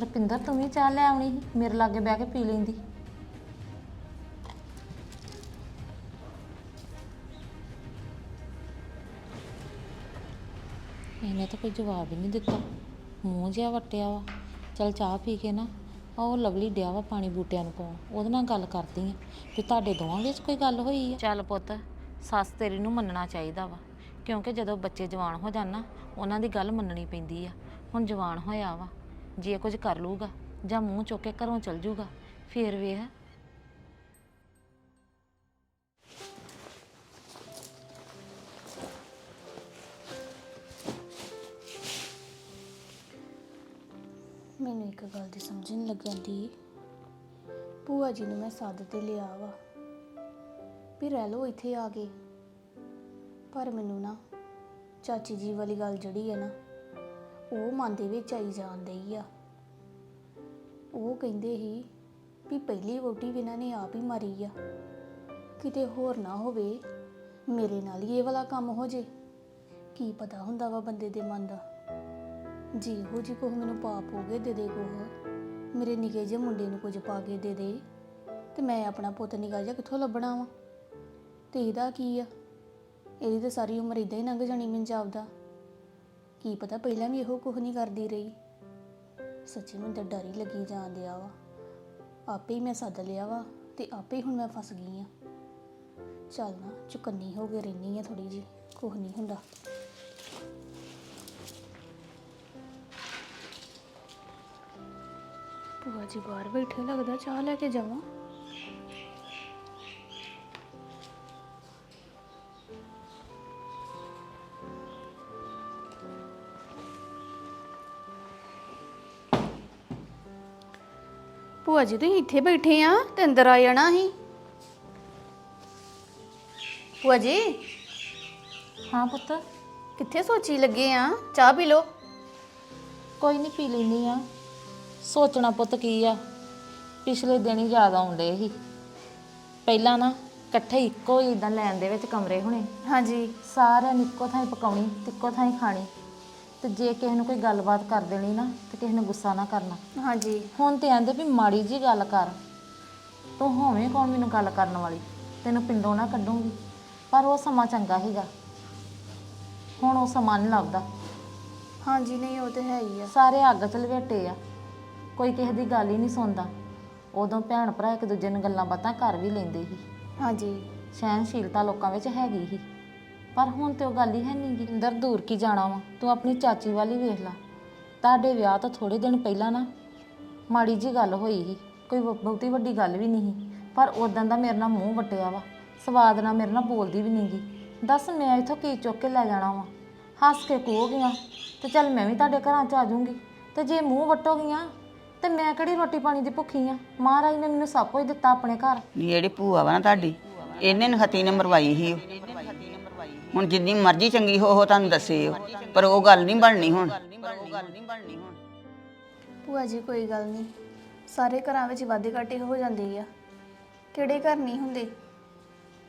ਰਪਿੰਦਰ, ਤੂੰ ਵੀ ਚਾਹ ਲੈ ਆਉਣੀ ਸੀ? ਮੇਰੇ ਲਾਗੇ ਬਹਿ ਕੇ ਪੀ ਲੈਂਦੀ। ਇਹਨੇ ਤਾਂ ਕੋਈ ਜਵਾਬ ਹੀ ਨਹੀਂ ਦਿੱਤਾ। ਮੂੰਹ ਜਿਹਾ ਵਟਿਆ ਵਾ। ਚਲ ਚਾਹ ਪੀ ਕੇ ਨਾ, ਉਹ ਲਵਲੀ ਡਿਆ ਵਾ ਪਾਣੀ ਬੂਟਿਆਂ ਨੂੰ ਪਾਉਣ। ਉਹਦੇ ਨਾਲ ਗੱਲ ਕਰਦੀ ਆ ਵੀ ਤੁਹਾਡੇ ਦੋਵਾਂ ਵਿੱਚ ਕੋਈ ਗੱਲ ਹੋਈ ਆ? ਚੱਲ ਪੁੱਤ, ਸੱਸ ਤੇਰੀ ਨੂੰ ਮੰਨਣਾ ਚਾਹੀਦਾ ਵਾ। ਕਿਉਂਕਿ ਜਦੋਂ ਬੱਚੇ ਜਵਾਨ ਹੋ ਜਾਣ ਨਾ, ਉਹਨਾਂ ਦੀ ਗੱਲ ਮੰਨਣੀ ਪੈਂਦੀ ਆ। ਹੁਣ ਜਵਾਨ ਹੋਇਆ ਵਾ। ਜੇ ਕੁਝ ਕਰ ਲੂਗਾ ਜਾਂ ਮੂੰਹ ਚੁੱਕ ਕੇ ਘਰੋਂ ਚਲ ਜੂਗਾ, ਫੇਰ ਵੇਖ। ਮੈਨੂੰ ਇੱਕ ਗੱਲ ਦੀ ਸਮਝ ਨਹੀਂ ਲੱਗਣ ਭੂਆ ਜੀ ਨੂੰ ਮੈਂ ਸੱਦ ਤੇ ਲਿਆ ਵਾ ਵੀ ਰਹਿ ਲਓ ਇੱਥੇ ਆ ਕੇ। ਪਰ ਮੈਨੂੰ ਨਾ ਚਾਚੀ ਜੀ ਵਾਲੀ ਗੱਲ ਜਿਹੜੀ ਹੈ ਨਾ ਉਹ ਮਨ ਦੇ ਵਿੱਚ ਆਈ ਜਾਣ ਡਈ ਆ। ਉਹ ਕਹਿੰਦੇ ਸੀ ਵੀ ਪਹਿਲੀ ਵੋਟੀ ਵੀ ਇਹਨਾਂ ਨੇ ਆਪ ਹੀ ਮਾਰੀ ਆ। ਕਿਤੇ ਹੋਰ ਨਾ ਹੋਵੇ, ਮੇਰੇ ਨਾਲ ਹੀ ਇਹ ਵਾਲਾ ਕੰਮ ਹੋ ਜੇ। ਕੀ ਪਤਾ ਹੁੰਦਾ ਵਾ ਬੰਦੇ ਦੇ ਮਨ ਦਾ। ਜੀ ਇਹੋ ਜੀ ਕੋਹ ਮੈਨੂੰ ਪਾਪ ਹੋ ਗਏ, ਦੇ ਦੇ ਕੋਹ। ਮੇਰੇ ਨਿੱਕੇ ਜਿਹੇ ਮੁੰਡੇ ਨੂੰ ਕੁਝ ਪਾ ਕੇ ਦੇ ਦੇ, ਤੇ ਮੈਂ ਆਪਣਾ ਪੁੱਤ ਨਿਕਾ ਜਾ ਕਿੱਥੋਂ ਲੱਭਣਾ ਵਾ? ਤੇ ਇਹਦਾ ਕੀ ਆ? ਇਹਦੀ ਤਾਂ ਸਾਰੀ ਉਮਰ ਇਦਾਂ ਹੀ ਲੰਘ ਜਾਣੀ ਮੈਨੂੰ ਜਾਪਦਾ। ਕੀ ਪਤਾ ਪਹਿਲਾਂ ਵੀ ਇਹੋ ਕੁਝ ਨਹੀਂ ਕਰਦੀ ਰਹੀ। ਸੱਚੀ ਮੈਨੂੰ ਤਾਂ ਡਰ ਹੀ ਲੱਗੀ ਜਾਣ ਡਿਆ ਵਾ। ਆਪੇ ਹੀ ਮੈਂ ਸੱਦ ਲਿਆ ਵਾ ਤੇ ਆਪੇ ਹੀ ਹੁਣ ਮੈਂ ਫਸ ਗਈ ਆ। ਚੱਲ ਨਾ, ਚੁਕੰਨੀ ਹੋ ਕੇ ਰਹਿਨੀ ਆ ਥੋੜੀ ਜੀ ਕੁਝ ਨਹੀਂ ਹੁੰਦਾ। ਭੂਆ ਜੀ ਬਾਹਰ ਬੈਠੇ ਲੱਗਦਾ, ਚਾਹ ਲੈ ਕੇ ਜਾਵਾਂ। ਭੂਆ ਜੀ ਤੁਸੀਂ ਇੱਥੇ ਬੈਠੇ ਆ ਤੇ ਅੰਦਰ ਆ ਜਾਣਾ ਸੀ। ਭੂਆ ਜੀ? ਹਾਂ ਪੁੱਤ। ਕਿੱਥੇ ਸੋਚੀ ਲੱਗੇ ਆ? ਚਾਹ ਪੀ ਲਓ। ਕੋਈ ਨਹੀਂ ਪੀ ਲੈਂਦੀ ਆ। ਸੋਚਣਾ ਪੁੱਤ ਕੀ ਆ? ਪਿਛਲੇ ਦਿਨ ਹੀ ਯਾਦ ਆਉਂਦੇ ਸੀ। ਪਹਿਲਾਂ ਨਾ ਇਕੱਠੇ ਇੱਕੋ ਹੀ ਇਦਾਂ ਲੈਣ ਦੇ ਵਿੱਚ ਕਮਰੇ ਹੋਣੇ। ਹਾਂਜੀ। ਸਾਰਿਆਂ ਨੇ ਇੱਕੋ ਥਾਂ ਹੀ ਪਕਾਉਣੀ ਤੇ ਇੱਕੋ ਥਾਂ ਹੀ ਖਾਣੀ। ਤੇ ਜੇ ਕਿਸੇ ਨੂੰ ਕੋਈ ਗੱਲਬਾਤ ਕਰ ਦੇਣੀ ਨਾ ਤੇ ਕਿਸੇ ਨੂੰ ਗੁੱਸਾ ਨਾ ਕਰਨਾ। ਹਾਂਜੀ। ਹੁਣ ਤੇ ਆਂਦੇ ਵੀ ਮਾੜੀ ਜੀ ਗੱਲ ਕਰ ਤੂੰ ਹੋਵੇਂ ਕੌਣ ਮੈਨੂੰ ਗੱਲ ਕਰਨ ਵਾਲੀ ਤੈਨੂੰ ਪਿੰਡੋਂ ਨਾ ਕੱਢੂੰਗੀ ਪਰ ਉਹ ਸਮਾਂ ਚੰਗਾ ਸੀਗਾ। ਹੁਣ ਉਹ ਸਮਾਂ ਨਹੀਂ ਲੱਭਦਾ ਹਾਂਜੀ ਨਹੀਂ ਉਹ ਤੇ ਹੈ ਹੀ ਆ। ਸਾਰੇ ਅੱਗ ਚ ਲਵੇਟੇ ਆ। ਕੋਈ ਕਿਸੇ ਦੀ ਗੱਲ ਹੀ ਨਹੀਂ ਸੁਣਦਾ। ਉਦੋਂ ਭੈਣ ਭਰਾ ਇੱਕ ਦੂਜੇ ਨੂੰ ਗੱਲਾਂ ਬਾਤਾਂ ਕਰ ਵੀ ਲੈਂਦੇ ਸੀ। ਹਾਂਜੀ। ਸਹਿਨਸ਼ੀਲਤਾ ਲੋਕਾਂ ਵਿੱਚ ਹੈਗੀ ਸੀ। ਪਰ ਹੁਣ ਤੇ ਉਹ ਗੱਲ ਹੀ ਹੈ ਨਹੀਂ ਗੀ। ਅੰਦਰ ਦੂਰ ਕੀ ਜਾਣਾ ਵਾ? ਤੂੰ ਆਪਣੀ ਚਾਚੀ ਵਾਲੀ ਵੇਖ ਲੈ। ਤੁਹਾਡੇ ਵਿਆਹ ਤੋਂ ਥੋੜੇ ਦਿਨ ਪਹਿਲਾਂ ਨਾ ਮਾੜੀ ਜੀ ਗੱਲ ਹੋਈ ਸੀ। ਕੋਈ ਬਹੁ- ਬਹੁਤੀ ਵੱਡੀ ਗੱਲ ਵੀ ਨਹੀਂ ਸੀ। ਪਰ ਉਦੋਂ ਦਾ ਮੇਰੇ ਨਾਲ ਮੂੰਹ ਵਟਿਆ ਵਾ। ਸਵਾਦ ਨਾਲ ਮੇਰੇ ਨਾਲ ਬੋਲਦੀ ਵੀ ਨਹੀਂ ਗੀ। ਦੱਸ ਮੈਂ ਇੱਥੋਂ ਕੀ ਚੁੱਕ ਕੇ ਲੈ ਜਾਣਾ ਵਾ? ਹੱਸ ਕੇ ਕੋ ਗਿਆ ਤੇ ਚੱਲ ਮੈਂ ਵੀ ਤੁਹਾਡੇ ਘਰਾਂ 'ਚ ਆ ਜਾਊਂਗੀ। ਤੇ ਜੇ ਮੂੰਹ ਵਟੋਗੀਆਂ ਤੇ ਮੈਂ ਕਿਹੜੀ ਰੋਟੀ ਪਾਣੀ ਦੀ ਭੁੱਖੀ ਆ? ਮਹਾਰਾਜ ਨੇ ਮੈਨੂੰ ਸਭ ਕੁਝ ਦਿੱਤਾ ਆਪਣੇ ਘਰ। ਨੀ, ਜਿਹੜੀ ਭੂਆ ਵਾ ਨਾ ਤੁਹਾਡੀ, ਇਹਨੇ ਨਖਤੀ ਨੇ ਮਰਵਾਈ ਸੀ ਉਹ। ਹੁਣ ਜਿੰਨੀ ਮਰਜ਼ੀ ਚੰਗੀ ਹੋ ਹੋ ਤੁਹਾਨੂੰ ਦੱਸੇ ਉਹ ਪਰ ਉਹ ਗੱਲ ਨਹੀਂ ਬਣਨੀ ਹੁਣ। ਭੂਆ ਜੀ ਕੋਈ ਗੱਲ ਨਹੀਂ। ਸਾਰੇ ਘਰਾਂ ਵਿੱਚ ਵਾਧੇ ਘਾਟੇ ਹੋ ਜਾਂਦੇ ਆ। ਕਿਹੜੇ ਘਰ ਨਹੀਂ ਹੁੰਦੇ?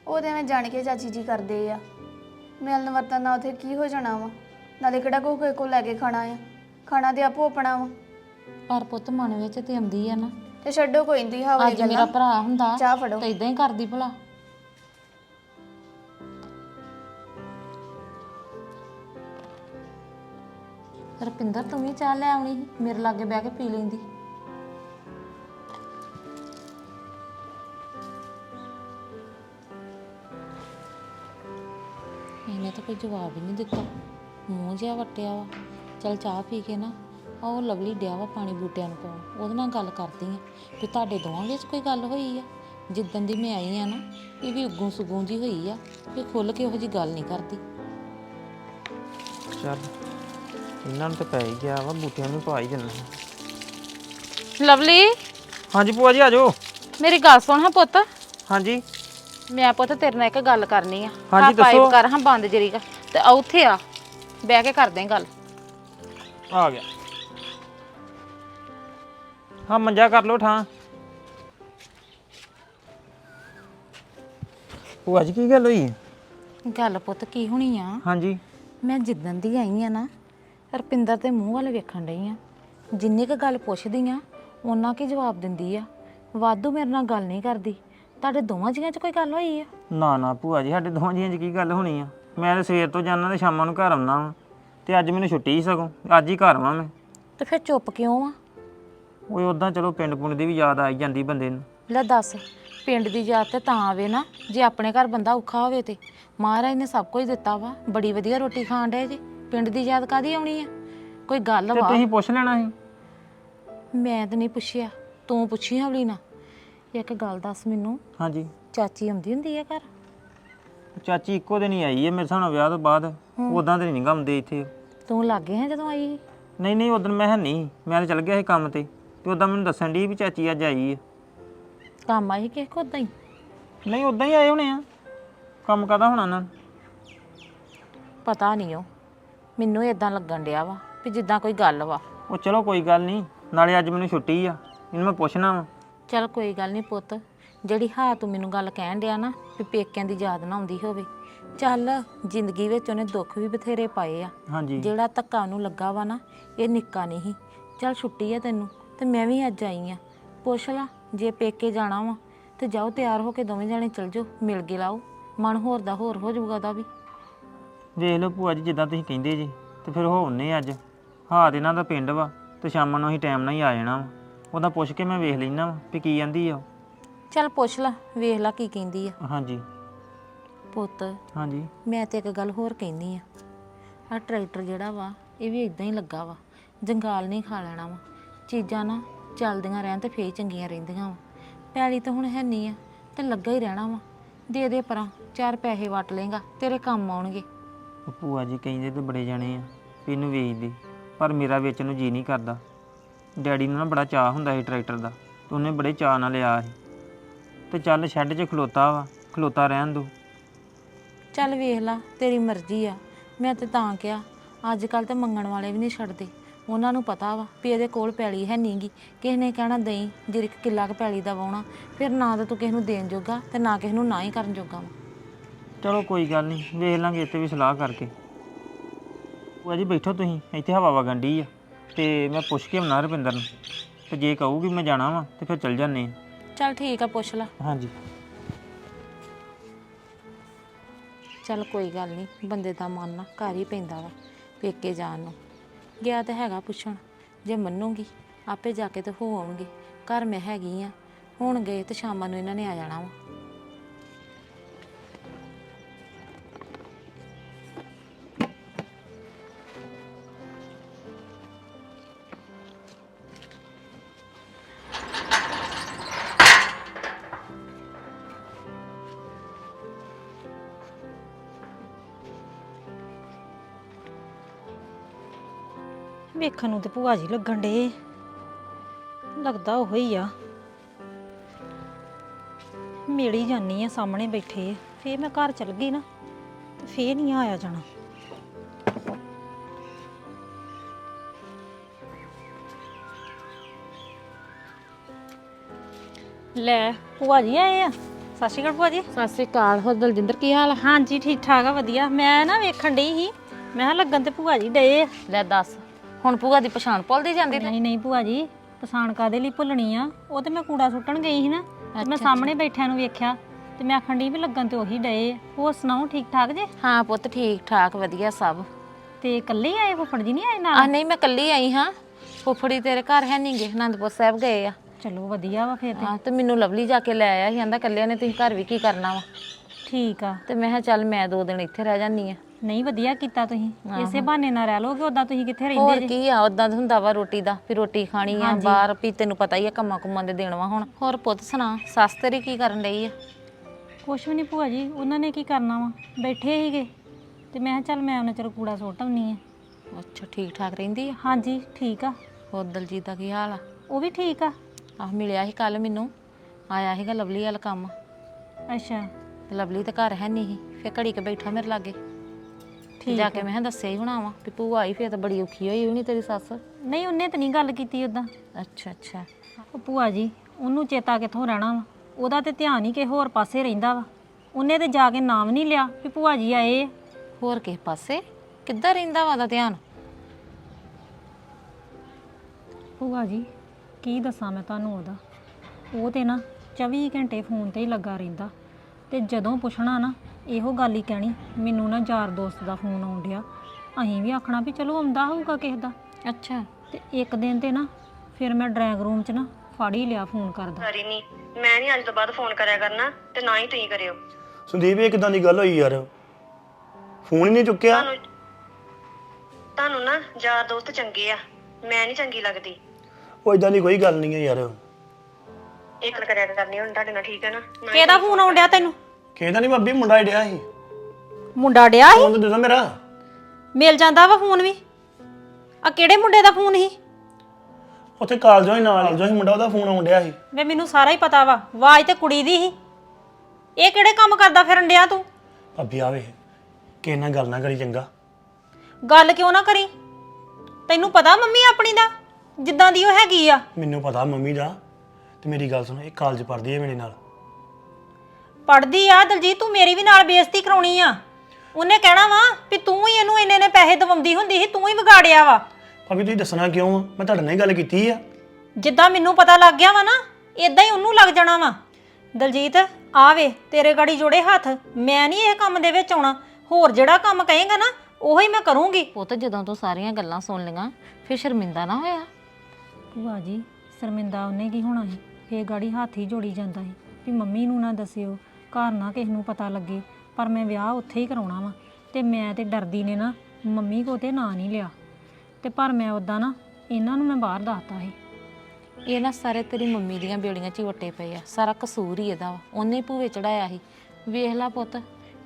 ਉਹ ਤੇ ਐਵੇਂ ਜਾਣ ਕੇ ਚਾਚੀ ਜੀ ਕਰਦੇ ਆ। ਮਿਲਣ ਵਰਤਨ ਨਾਲ ਉਥੇ ਕੀ ਹੋ ਜਾਣਾ ਵਾ? ਨਾਲੇ ਕਿਹੜਾ ਕੋਈ ਕੋਈ ਕੋ ਲੈ ਕੇ ਖਾਣਾ ਆ? ਖਾਣਾ ਤੇ ਆਪੋ ਆਪਣਾ ਵਾ। ਪਰ ਪੁੱਤ ਮਨ ਵਿੱਚ ਤੇ ਆਉਂਦੀ ਆ ਨਾ। ਤੇ ਛੱਡੋ ਕੋਈ ਨਹੀਂ ਹਵਾ ਅੱਜ ਮੇਰਾ ਭਰਾ ਹੁੰਦਾ ਚਾਹ ਫੜੋ। ਤੇ ਇਦਾਂ ਹੀ ਕਰਦੀ ਭਲਾ। ਰਪਿੰਦਰ, ਤੂੰ ਵੀ ਚਾਹ ਲੈ ਆਉਣੀ ਸੀ, ਮੇਰੇ ਲਾਗੇ ਬਹਿ ਕੇ ਪੀ ਲੈਂਦੀ। ਇਹਨੇ ਤਾਂ ਕੋਈ ਜਵਾਬ ਹੀ ਨਹੀਂ ਦਿੱਤਾ। ਮੂੰਹ ਜਿਹਾ ਵਟਿਆ ਵਾ। ਚਲ ਚਾਹ ਪੀ ਕੇ ਨਾ, ਉਹ ਲਵਲੀ ਡਿਆ ਵਾ ਪਾਣੀ ਬੂਟਿਆਂ ਨੂੰ ਪਾਉਣ। ਉਹਦੇ ਨਾਲ ਗੱਲ ਕਰਦੀ ਆ ਕਿ ਤੁਹਾਡੇ ਦੋਵਾਂ ਵਿੱਚ ਕੋਈ ਗੱਲ ਹੋਈ ਆ? ਜਿੱਦਣ ਦੀ ਮੈਂ ਆਈ ਆ ਨਾ, ਇਹ ਵੀ ਉੱਗੋਂ ਸੁਗੂ ਜੀ ਹੋਈ ਆ ਕਿ ਖੁੱਲ ਕੇ ਉਹੋ ਜੀ ਗੱਲ ਨਹੀਂ ਕਰਦੀ। ਚੱਲ। ਇਹਨਾਂ ਨੂੰ ਤਾਂ ਪੈ ਹੀ ਗਿਆ ਵਾ ਬੂਟਿਆਂ ਨੂੰ ਪਾ ਹੀ ਦੇਣਾ ਲਵਲੀ ਹਾਂਜੀ ਭੂਆ ਜੀ ਆ ਜਾਓ। ਮੇਰੀ ਗੱਲ ਸੁਣ ਹਾਂ ਪੁੱਤ। ਹਾਂਜੀ। ਮੈਂ ਪੁੱਤ ਤੇਰੇ ਨਾਲ ਇੱਕ ਗੱਲ ਕਰਨੀ ਆ। ਹਾਂਜੀ, ਆਹ ਪਾਈਪ ਦੱਸੋ। ਕਰ ਹਾਂ ਬੰਦ ਜਰੀ ਕਰ ਤੇ ਆ ਉੱਥੇ ਆ। ਬਹਿ ਕੇ ਕਰਦੇ ਆਂ ਗੱਲ। ਆ ਗਿਆ। ਹਾਂ ਮੰਜਾ ਕਰ ਲਓ ਠਾਂ। ਭੂਆ ਜੀ ਕੀ ਗੱਲ ਹੋਈ? ਗੱਲ ਪੁੱਤ ਕੀ ਹੋਣੀ ਆ? ਹਾਂਜੀ। ਮੈਂ ਜਿੱਦਣ ਦੀ ਆਈ ਆ ਨਾ ਰਪਿੰਦਰ ਦੇ ਮੂੰਹ ਵੱਲ ਵੇਖਣ ਡਈ ਆ। ਜਿੰਨੀ ਕੁ ਗੱਲ ਪੁੱਛਦੀ ਆ ਉਹਨਾਂ ਕੀ ਜਵਾਬ ਦਿੰਦੀ ਆ। ਵਾਧੂ ਮੇਰੇ ਨਾਲ ਗੱਲ ਨਹੀਂ ਕਰਦੀ। ਤੁਹਾਡੇ ਦੋਵਾਂ ਜੀਆਂ 'ਚ ਕੋਈ ਗੱਲ ਹੋਈ ਆ? ਨਾ ਨਾ ਭੂਆ ਜੀ ਸਾਡੇ ਦੋਵਾਂ ਜੀਆਂ 'ਚ ਕੀ ਗੱਲ ਹੋਣੀ ਆ? ਮੈਂ ਤਾਂ ਸਵੇਰ ਤੋਂ ਜਾਣਾ ਤੇ ਸ਼ਾਮਾਂ ਨੂੰ ਘਰ ਆਉਣਾ ਵਾਂ। ਤੇ ਅੱਜ ਮੈਨੂੰ ਛੁੱਟੀ ਹੀ ਸਗੋਂ ਅੱਜ ਹੀ ਘਰ ਵਾਂ ਮੈਂ। ਤੇ ਫਿਰ ਚੁੱਪ ਕਿਉਂ ਆ? ਉਹ ਉਦਾਂ ਚਲੋ ਪਿੰਡ ਪੁੰਡ ਦੀ ਵੀ ਯਾਦ ਆਈ ਜਾਂਦੀ ਬੰਦੇ ਨੂੰ। ਲੈ ਦੱਸ ਪਿੰਡ ਦੀ ਯਾਦ ਤੇ ਤਾਂ ਆਵੇ ਨਾ ਜੇ ਆਪਣੇ ਘਰ ਬੰਦਾ ਔਖਾ ਹੋਵੇ ਤੇ। ਮਹਾਰਾਜ ਨੇ ਸਭ ਕੁਝ ਦਿੱਤਾ ਵਾ ਬੜੀ ਵਧੀਆ ਰੋਟੀ ਖਾਣ ਡਏ ਜੇ। ਪਿੰਡ ਦੀ ਯਾਦ ਕਾਦੀ ਆਉਣੀ ਆ? ਕੋਈ ਗੱਲ ਤੇ ਵਾ? ਤੁਸੀਂ ਪੁੱਛ ਲੈਣਾ ਸੀ। ਮੈਂ ਤਾਂ ਨਹੀਂ ਪੁੱਛਿਆ। ਤੂੰ ਪੁੱਛੀ ਹਵਲੀ ਨਾ। ਇੱਕ ਗੱਲ ਦੱਸ ਮੈਨੂੰ। ਹਾਂਜੀ। ਚਾਚੀ ਆਉਂਦੀ ਹੁੰਦੀ ਆ ਘਰ? ਚਾਚੀ ਇੱਕੋ ਦਿਨ ਹੀ ਆਈ ਹੈ ਮੇਰੇ ਸਾਹਮਣੇ ਵਿਆਹ ਤੋਂ ਬਾਅਦ। ਉਦਾਂ ਤੇ ਨਹੀਂ ਗਮਦੇ ਇੱਥੇ। ਤੂੰ ਲੱਗੇ ਹੈ ਜਦੋਂ ਆਈ? ਸੀ? ਨਹੀਂ ਨਹੀਂ ਉਦੋਂ ਮੈਂ ਹੈ ਨਹੀਂ ਮੈਂ ਤਾਂ ਚੱਲ ਗਿਆ ਸੀ ਕੰਮ ਤੇ। ਤੇ ਉਦਾਂ ਮੈਨੂੰ ਦੱਸਣ ਦੀ ਵੀ ਚਾਚੀ ਅੱਜ ਆਈ ਹੈ ਕੰਮ ਆਈ ਕਿਸੇ ਕੋ ਉਦਾਂ ਹੀ? ਨਹੀਂ ਉਦਾਂ ਹੀ ਆਏ ਹੋਣੇ ਆ। ਕੰਮ ਕਾਦਾ ਹੋਣਾ ਨਾ? ਪਤਾ ਨਹੀਂ ਉਹ। ਮੈਨੂੰ ਇਦਾਂ ਲੱਗਣ ਡਿਆ ਵਾ ਵੀ ਜਿੱਦਾਂ ਕੋਈ ਗੱਲ ਵਾ। ਉਹ ਚਲੋ ਕੋਈ ਗੱਲ ਨਹੀਂ ਨਾਲੇ ਅੱਜ ਮੈਨੂੰ ਛੁੱਟੀ ਆ ਇਹਨੂੰ ਮੈਂ ਪੁੱਛਣਾ ਵਾ। ਚਲ ਕੋਈ ਗੱਲ ਨਹੀਂ ਪੁੱਤ ਜਿਹੜੀ ਹਾਂ ਤੂੰ ਮੈਨੂੰ ਗੱਲ ਕਹਿਣ ਡਿਆ ਨਾ ਵੀ ਪੇਕਿਆਂ ਦੀ ਯਾਦ ਨਾ ਆਉਂਦੀ ਹੋਵੇ ਚੱਲ ਜ਼ਿੰਦਗੀ ਵਿੱਚ ਉਹਨੇ ਦੁੱਖ ਵੀ ਬਥੇਰੇ ਪਾਏ ਆ। ਹਾਂਜੀ। ਜਿਹੜਾ ਧੱਕਾ ਉਹਨੂੰ ਲੱਗਾ ਵਾ ਨਾ ਇਹ ਨਿੱਕਾ ਨਹੀਂ ਚੱਲ ਛੁੱਟੀ ਆ ਤੈਨੂੰ ਤੇ ਮੈਂ ਵੀ ਅੱਜ ਆਈ ਆ। ਪੁੱਛ ਲਾ ਜੇ ਪੇਕੇ ਜਾਣਾ ਵਾ ਤੇ ਜਾਓ ਤਿਆਰ ਹੋ ਕੇ ਦੋਵੇਂ ਜਾਣੇ ਚਲ ਜਾਓ ਮਿਲ ਕੇ ਲਾਓ। ਮਨ ਹੋਰ ਦਾ ਹੋਰ ਹੋ ਜਾਊਗਾ ਉਹਦਾ ਵੀ। ਵੇਖ ਲਓ ਭੂਆ ਜੀ ਜਿੱਦਾਂ ਤੁਸੀਂ ਕਹਿੰਦੇ ਜੀ ਤੇ ਫਿਰ ਹੋਉਨੇ ਅੱਜ। ਹਾਂ ਤੇ ਇਹਨਾਂ ਦਾ ਪਿੰਡ ਵਾ ਤੇ ਸ਼ਾਮਾਂ ਨੂੰ ਅਸੀਂ ਟਾਈਮ ਨਾਲ ਹੀ ਆ ਜਾਣਾ ਵਾ। ਉਹਦਾ ਪੁੱਛ ਕੇ ਮੈਂ ਵੇਖ ਲੈਣਾ ਵਾ ਵੀ ਕੀ ਜਾਂਦੀ ਆ ਉਹ। ਚੱਲ ਪੁੱਛ ਲਾ ਵੇਖ ਲਾ ਕੀ ਕਹਿੰਦੀ ਆ। ਹਾਂਜੀ। ਪੁੱਤ ਹਾਂਜੀ। ਮੈਂ ਤੇ ਇੱਕ ਗੱਲ ਹੋਰ ਕਹਿੰਦੀ ਆ। ਆ ਟਰੈਕਟਰ ਜਿਹੜਾ ਵਾ ਇਹ ਵੀ ਇਦਾਂ ਹੀ ਲੱਗਾ ਵਾ। ਜੰਗਾਲ ਨਹੀਂ ਖਾ ਲੈਣਾ ਵਾ। ਚੀਜ਼ਾਂ ਨਾ ਚੱਲਦੀਆਂ ਰਹਿਣ ਤੇ ਫੇਰ ਚੰਗੀਆਂ ਰਹਿੰਦੀਆਂ ਵਾ। ਪੈਲੀ ਤਾਂ ਹੁਣ ਹੈ ਨਹੀਂ ਆ ਤੇ ਲੱਗਾ ਹੀ ਰਹਿਣਾ ਵਾ। ਦੇ ਦੇ ਪਰਾਂ ਚਾਰ ਪੈਸੇ ਵਟ ਲੇਗਾ ਤੇਰੇ ਕੰਮ ਆਉਣਗੇ। ਉਹ ਭੂਆ ਜੀ ਕਹਿੰਦੇ ਤੇ ਬੜੇ ਜਾਣੇ ਆ ਵੀ ਇਹਨੂੰ ਵੇਚ ਦੇ, ਪਰ ਮੇਰਾ ਵੇਚਣ ਨੂੰ ਜੀ ਨਹੀਂ ਕਰਦਾ। ਡੈਡੀ ਨੂੰ ਨਾ ਬੜਾ ਚਾਹ ਹੁੰਦਾ ਸੀ ਟਰੈਕਟਰ ਦਾ, ਤੇ ਉਹਨੇ ਬੜੇ ਚਾਹ ਨਾਲ ਲਿਆ ਸੀ। ਤੇ ਚੱਲ ਸ਼ੈੱਡ 'ਚ ਖਲੋਤਾ ਵਾ, ਖਲੋਤਾ ਰਹਿਣ ਦੋ। ਚੱਲ ਵੇਖ ਲਾ, ਤੇਰੀ ਮਰਜ਼ੀ ਆ। ਮੈਂ ਤੇ ਤਾਂ ਕਿਹਾ ਅੱਜ ਕੱਲ ਤੇ ਮੰਗਣ ਵਾਲੇ ਵੀ ਨਹੀਂ ਛੱਡਦੇ। ਉਹਨਾਂ ਨੂੰ ਪਤਾ ਵਾ ਵੀ ਇਹਦੇ ਕੋਲ ਪੈਲੀ ਹੈ ਨਹੀਂਗੀ ਕਿਸੇ ਨੇ ਕਹਿਣਾ ਦਈ ਜੇ ਕਿੱਲਾ ਕੁ ਪੈਲੀ ਦਾ ਵਾਉਣਾ ਫਿਰ ਨਾ ਤਾਂ ਤੂੰ ਕਿਸੇ ਨੂੰ ਦੇਣ ਜੋਗਾ ਤੇ ਨਾ ਕਿਸੇ ਨੂੰ ਨਾ ਹੀ ਕਰਨ ਜੋਗਾ ਵਾ। ਚਲੋ ਕੋਈ ਗੱਲ ਨਹੀਂ ਵੇਖ ਲਾਂਗੇ ਇੱਥੇ ਵੀ ਸਲਾਹ ਕਰਕੇ। ਭੂਆ ਜੀ ਬੈਠੋ ਤੁਸੀਂ ਇੱਥੇ ਹਵਾ ਵਗਣ ਡਈ ਆ ਤੇ ਮੈਂ ਪੁੱਛ ਕੇ ਆਉਣਾ ਰੁਪਿੰਦਰ ਨੂੰ। ਤੇ ਜੇ ਕਹੂਗੀ ਮੈਂ ਜਾਣਾ ਵਾ ਤੇ ਫਿਰ ਚੱਲ ਜਾਂਦੇ ਚੱਲ ਠੀਕ ਆ ਪੁੱਛ ਲਾ। ਹਾਂਜੀ। ਚੱਲ ਕੋਈ ਗੱਲ ਨਹੀਂ ਬੰਦੇ ਦਾ ਮਨ ਨਾ ਘਰ ਹੀ ਪੈਂਦਾ ਵਾ ਪੇਕੇ ਜਾਣ ਨੂੰ। ਗਿਆ ਤਾਂ ਹੈਗਾ ਪੁੱਛਣ ਜੇ ਮੰਨੂਗੀ ਆਪੇ ਜਾ ਕੇ ਤੇ ਹੋ ਆਉਣਗੇ। ਘਰ ਮੈਂ ਹੈਗੀ ਆ ਹੁਣ ਗਏ ਤੇ ਸ਼ਾਮਾਂ ਨੂੰ ਇਹਨਾਂ ਨੇ ਆ ਜਾਣਾ ਵਾ। ਵੇਖਣ ਨੂੰ ਤੇ ਭੂਆ ਜੀ ਲੱਗਣ ਡੇ ਲੱਗਦਾ ਉਹ ਹੀ ਆ। ਮੇੜੀ ਜਾਨੀ ਆ ਸਾਹਮਣੇ ਬੈਠੇ ਆ। ਫੇਰ ਮੈਂ ਘਰ ਚਲ ਗਈ ਨਾ ਤੇ ਫੇਰ ਨਹੀਂ ਆਇਆ ਜਾਣਾ। ਲੈ ਭੂਆ ਜੀ ਆਏ ਆ। ਸਤਿ ਸ਼੍ਰੀ ਅਕਾਲ ਭੂਆ ਜੀ। ਸਤਿ ਸ੍ਰੀ ਅਕਾਲ। ਹੋਰ ਦਲਜਿੰਦਰ ਕੀ ਹਾਲ ਆ? ਹਾਂਜੀ ਠੀਕ ਠਾਕ ਆ ਵਧੀਆ। ਮੈਂ ਨਾ ਵੇਖਣ ਡਈ ਸੀ। ਮੈਂ ਕਿਹਾ ਲੱਗਣ ਤੇ ਭੂਆ ਜੀ ਡਏ ਆ। ਲੈ ਦੱਸ। ਹੁਣ ਭੂਆ ਦੀ ਪਛਾਣ ਭੁੱਲਦੀ ਜਾਂਦੀ ਤੇ? ਨਹੀਂ ਨਹੀਂ ਭੂਆ ਜੀ ਪਛਾਣ ਕਾਦੇ ਲਈ ਭੁੱਲਣੀ ਆ? ਉਹ ਤੇ ਮੈਂ ਕੂੜਾ ਸੁੱਟਣ ਗਈ ਸੀ ਨਾ ਤੇ ਮੈਂ ਸਾਹਮਣੇ ਬੈਠਿਆਂ ਨੂੰ ਵੇਖਿਆ ਤੇ ਮੈਂ ਆਖਣ ਡਈ ਵੀ ਲੱਗਣ ਤੇ ਉਹੀ ਡਏ ਆ। ਹੋਰ ਸੁਣਾਓ ਠੀਕ ਠਾਕ ਜੇ? ਹਾਂ ਪੁੱਤ ਠੀਕ ਠਾਕ ਵਧੀਆ ਸਭ। ਤੇ ਇਕੱਲੇ ਹੀ ਆਏ ਫੁੱਫੜ ਜੀ ਨਹੀਂ ਆਏ ਆ ਨਾਲ ਨਹੀਂ ਮੈਂ ਕੱਲੀ ਆਈ ਹਾਂ। ਫੁੱਫੜੀ ਤੇਰੇ ਘਰ ਹੈ ਨਹੀਂਗੇ ਅਨੰਦਪੁਰ ਸਾਹਿਬ ਗਏ ਆ। ਚਲੋ ਵਧੀਆ ਵਾ ਫਿਰ ਤੇ। ਹਾਂ ਤੇ ਮੈਨੂੰ ਲਵਲੀ ਜਾ ਕੇ ਲੈ ਆਇਆ ਸੀ ਕਹਿੰਦਾ ਕੱਲਿਆਂ ਨੇ ਤੁਸੀਂ ਘਰ ਵੀ ਕੀ ਕਰਨਾ ਵਾ। ਠੀਕ ਆ। ਤੇ ਮੈਂ ਕਿਹਾ ਚੱਲ ਮੈਂ ਦੋ ਦਿਨ ਇੱਥੇ ਰਹਿ ਜਾਨੀ ਆ। ਨਹੀਂ ਵਧੀਆ ਕੀਤਾ ਤੁਸੀਂ। ਇਸੇ ਬਹਾਨੇ ਨਾਲ ਰਹਿ ਲੋਗੇ ਉਦਾਂ ਤੁਸੀਂ ਕਿੱਥੇ ਰਹਿੰਦੇ ਹੋਰ ਜੇ। ਕੀ ਆ ਉਦਾਂ ਦਾ ਹੁੰਦਾ ਵਾ ਰੋਟੀ ਦਾ ਵੀ ਰੋਟੀ ਖਾਣੀ ਆ ਬਾਹਰ ਵੀ ਤੈਨੂੰ ਪਤਾ ਹੀ ਆ ਕੰਮਾਂ ਕੁੰਮਾਂ ਦੇ ਦੇਣ ਵਾ ਹੁਣ। ਹੋਰ ਪੁੱਤ ਸੁਣਾ ਸੱਸ ਤੇਰੀ ਕੀ ਕਰਨ ਡਈ ਆ? ਕੁਛ ਵੀ ਨਹੀਂ ਭੂਆ ਜੀ ਉਹਨਾਂ ਨੇ ਕੀ ਕਰਨਾ ਵਾ? ਬੈਠੇ ਸੀਗੇ। ਤੇ ਮੈਂ ਕਿਹਾ ਚੱਲ ਮੈਂ ਉਹਨਾਂ ਚਿਰ ਕੂੜਾ ਸੁੱਟ ਆਉਣੀ ਆ। ਅੱਛਾ ਠੀਕ ਠਾਕ ਰਹਿੰਦੀ ਆ? ਹਾਂਜੀ ਠੀਕ ਆ। ਹੋਰ ਦਲਜੀਤ ਦਾ ਕੀ ਹਾਲ ਆ? ਉਹ ਵੀ ਠੀਕ ਆ। ਆਹ ਮਿਲਿਆ ਸੀ ਕੱਲ ਮੈਨੂੰ। ਆਇਆ ਸੀਗਾ ਲਵਲੀ ਵਾਲ ਕੰਮ। ਅੱਛਾ। ਤੇ ਲਵਲੀ ਤਾਂ ਘਰ ਹੈ ਨਹੀਂ ਸੀ ਫੇ ਘੜੀ ਕੇ ਬੈਠਾ ਮੇਰੇ ਲਾਗੇ। ਤੇ ਜਾ ਕੇ ਮੈਂ ਕਿਹਾ ਦੱਸਿਆ ਹੀ ਹੋਣਾ ਵਾ ਵੀ ਭੂਆ ਆਈ ਫੇਰ ਤਾਂ ਬੜੀ ਔਖੀ ਹੋਈ ਹੋਣੀ ਤੇਰੀ ਸੱਸ। ਨਹੀਂ ਉਹਨੇ ਤਾਂ ਨਹੀਂ ਗੱਲ ਕੀਤੀ ਉਦਾਂ ਅੱਛਾ ਅੱਛਾ। ਉਹ ਭੂਆ ਜੀ ਉਹਨੂੰ ਚੇਤਾ ਕਿੱਥੋਂ ਰਹਿਣਾ ਵਾ? ਉਹਦਾ ਤੇ ਧਿਆਨ ਹੀ ਕਿਸੇ ਹੋਰ ਪਾਸੇ ਰਹਿੰਦਾ ਵਾ। ਉਹਨੇ ਤੇ ਜਾ ਕੇ ਨਾਮ ਨਹੀਂ ਲਿਆ ਵੀ ਭੂਆ ਜੀ ਆਏ ਆ। ਹੋਰ ਕਿਸੇ ਪਾਸੇ? ਕਿੱਦਾਂ ਰਹਿੰਦਾ ਵਾ ਦਾ ਧਿਆਨ? ਭੂਆ ਜੀ ਕੀ ਦੱਸਾਂ ਮੈਂ ਤੁਹਾਨੂੰ ਉਹਦਾ? ਉਹ ਤੇ ਨਾ 24 ਘੰਟੇ ਫੋਨ ਤੇ ਹੀ ਲੱਗਾ ਰਹਿੰਦਾ। ਤੇ ਜਦੋਂ ਪੁੱਛਣਾ ਨਾ ਇਹੋ ਗੱਲ ਹੀ ਕਹਿਣੀ ਮੈਨੂੰ ਨਾ ਯਾਰ ਦੋਸਤ ਦਾ ਫੋਨ ਆਉਣ ਡਿਆ। ਅਸੀਂ ਵੀ ਆਖਣਾ ਵੀ ਚਲੋ ਆਉਂਦਾ ਹੋਊਗਾ ਕਿਸੇ ਦਾ। ਅੱਛਾ। ਤੇ ਇੱਕ ਦਿਨ ਤੇ ਨਾ ਫਿਰ ਮੈਂ ਡਰਾਇੰਗ ਰੂਮ 'ਚ ਨਾ ਫੜ ਹੀ ਲਿਆ ਫੋਨ ਕਰਦਾ। ਕਰੀ ਨਹੀਂ ਮੈਂ ਨਹੀਂ ਅੱਜ ਤੋਂ ਬਾਅਦ ਫੋਨ ਕਰਿਆ ਕਰਨਾ ਤੇ ਨਾ ਹੀ ਤੁਸੀਂ ਕਰਿਓ। ਸੰਦੀਪ ਇਹ ਕਿਦਾਂ ਦੀ ਗੱਲ ਹੋਈ ਯਾਰ? ਫੋਨ ਹੀ ਨਹੀਂ ਚੁੱਕਿਆ? ਤੁਹਾਨੂੰ ਤੁਹਾਨੂੰ ਨਾ ਯਾਰ ਦੋਸਤ ਚੰਗੇ ਆ ਮੈਂ ਨਹੀਂ ਚੰਗੀ ਲੱਗਦੀ। ਉਹ ਇਦਾਂ ਦੀ ਕੋਈ ਗੱਲ ਨਹੀਂ ਹੈ ਯਾਰ। ਇੱਕ ਗੱਲ ਕਰਿਆ ਕਰਨੀ ਹੁਣ ਤੁਹਾਡੇ ਨਾਲ ਠੀਕ ਹੈ ਨਾ। ਨਾ ਹੀ ਕਿਹਦਾ ਫੋਨ ਆਉਣ ਡਿਆ ਤੈਨੂੰ? ਕਹਿੰਦਾ ਨਹੀਂ ਭਾਬੀ ਮੁੰਡਾ ਹੀ ਡਿਆ ਸੀ। ਮੁੰਡਾ ਡਿਆ ਸੀ? ਫੋਨ ਤਾਂ ਦੇ ਦੋ ਮੇਰਾ। ਮਿਲ ਜਾਂਦਾ ਵਾ ਫੋਨ ਵੀ। ਆ ਕਿਹੜੇ ਮੁੰਡੇ ਦਾ ਫੋਨ ਸੀ? ਉੱਥੇ ਕਾਲਜੋਂ ਹੀ ਨਾਲ ਜੋ ਹੀ ਮੁੰਡਾ ਉਹਦਾ ਫੋਨ ਆਉਣ ਡਿਆ ਸੀ। ਵੇ ਮੈਨੂੰ ਸਾਰਾ ਹੀ ਪਤਾ ਵਾ ਆਵਾਜ਼ ਤੇ ਕੁੜੀ ਦੀ ਸੀ। ਇਹ ਕਿਹੜੇ ਕੰਮ ਕਰਦਾ ਫਿਰਨ ਡਿਆ ਤੂੰ? ਭਾਬੀ ਆਵੇ ਕਿਸੇ ਨਾਲ ਗੱਲ ਨਾ ਕਰੀ ਚੰਗਾ। ਗੱਲ ਕਿਉਂ ਨਾ ਕਰੀ? ਤੈਨੂੰ ਪਤਾ ਮੰਮੀ ਆਪਣੀ ਦਾ? ਜਿੱਦਾਂ ਦੀ ਉਹ ਹੈਗੀ ਆ। ਮੈਨੂੰ ਪਤਾ ਮੰਮੀ ਦਾ। ਤੇ ਮੇਰੀ ਗੱਲ ਸੁਣ ਇਹ ਕਾਲਜ ਪੜ੍ਹਦੀ ਹੈ ਮੇਰੇ ਨਾਲ। ਪੜਦੀ ਆ ਦਲਜੀਤ ਤੂੰ ਮੇਰੀ ਵੀ ਨਾਲ ਬੇਇੱਜ਼ਤੀ ਕਰਾਉਣੀ ਆ। ਉਹਨੇ ਕਹਿਣਾ ਵਾ ਵੀ ਤੂੰ ਹੀ ਇਹਨੂੰ ਇੰਨੇ ਨੇ ਪੈਸੇ ਦਵਾਉਂਦੀ ਹੁੰਦੀ ਸੀ ਤੂੰ ਹੀ ਵਿਗਾੜਿਆ ਵਾ। ਭਾਬੀ ਤੁਸੀਂ ਦੱਸਣਾ ਕਿਉਂ ਆ? ਮੈਂ ਤੁਹਾਡੇ ਨਾਲ ਹੀ ਗੱਲ ਕੀਤੀ ਆ। ਜਿੱਦਾਂ ਮੈਨੂੰ ਪਤਾ ਲੱਗ ਗਿਆ ਵਾ ਨਾ ਇਦਾਂ ਹੀ ਉਹਨੂੰ ਲੱਗ ਜਾਣਾ ਵਾ। ਦਲਜੀਤ ਆ ਵੇ ਤੇਰੇ ਗਾੜੀ ਜੋੜੇ ਹੱਥ ਮੈਂ ਨਹੀਂ ਇਹ ਕੰਮ ਦੇ ਵਿੱਚ ਆਉਣਾ। ਹੋਰ ਜਿਹੜਾ ਕੰਮ ਕਹੇਗਾ ਨਾ ਉਹੀ ਮੈਂ ਕਰੂੰਗੀ। ਪੁੱਤ ਜਦੋਂ ਤੂੰ ਸਾਰੀਆਂ ਗੱਲਾਂ ਸੁਣ ਲਈਆਂ ਫਿਰ ਸ਼ਰਮਿੰਦਾ ਨਾ ਹੋਇਆ। ਭੂਆ ਜੀ ਸ਼ਰਮਿੰਦਾ ਉਹਨੇ ਕੀ ਹੋਣਾ ਸੀ? ਫੇਰ ਗਾੜੀ ਹੱਥ ਹੀ ਜੋੜੀ ਜਾਂਦਾ ਸੀ। ਵੀ ਮੰਮੀ ਨੂੰ ਨਾ ਦੱਸਿਓ ਘਰ ਨਾ ਕਿਸੇ ਨੂੰ ਪਤਾ ਲੱਗੇ ਪਰ ਮੈਂ ਵਿਆਹ ਉੱਥੇ ਹੀ ਕਰਾਉਣਾ ਵਾ। ਤੇ ਮੈਂ ਤੇ ਡਰਦੀ ਨੇ ਨਾ ਮੰਮੀ ਕੋ ਤੇ ਨਾਂ ਨਹੀਂ ਲਿਆ। ਤੇ ਪਰ ਮੈਂ ਉਦਾਂ ਨਾ ਇਹਨਾਂ ਨੂੰ ਮੈਂ ਬਾਹਰ ਦੱਸਤਾ ਸੀ। ਇਹ ਨਾ ਸਾਰੇ ਤੇਰੀ ਮੰਮੀ ਦੀਆਂ ਬੇੜੀਆਂ 'ਚ ਹੀ ਵੱਟੇ ਪਏ ਆ। ਸਾਰਾ ਕਸੂਰ ਹੀ ਇਹਦਾ ਵਾ। ਉਹਨੇ ਹੀ ਭੂਵੇ ਚੜਾਇਆ ਸੀ। ਵੇਖ ਲੈ ਪੁੱਤ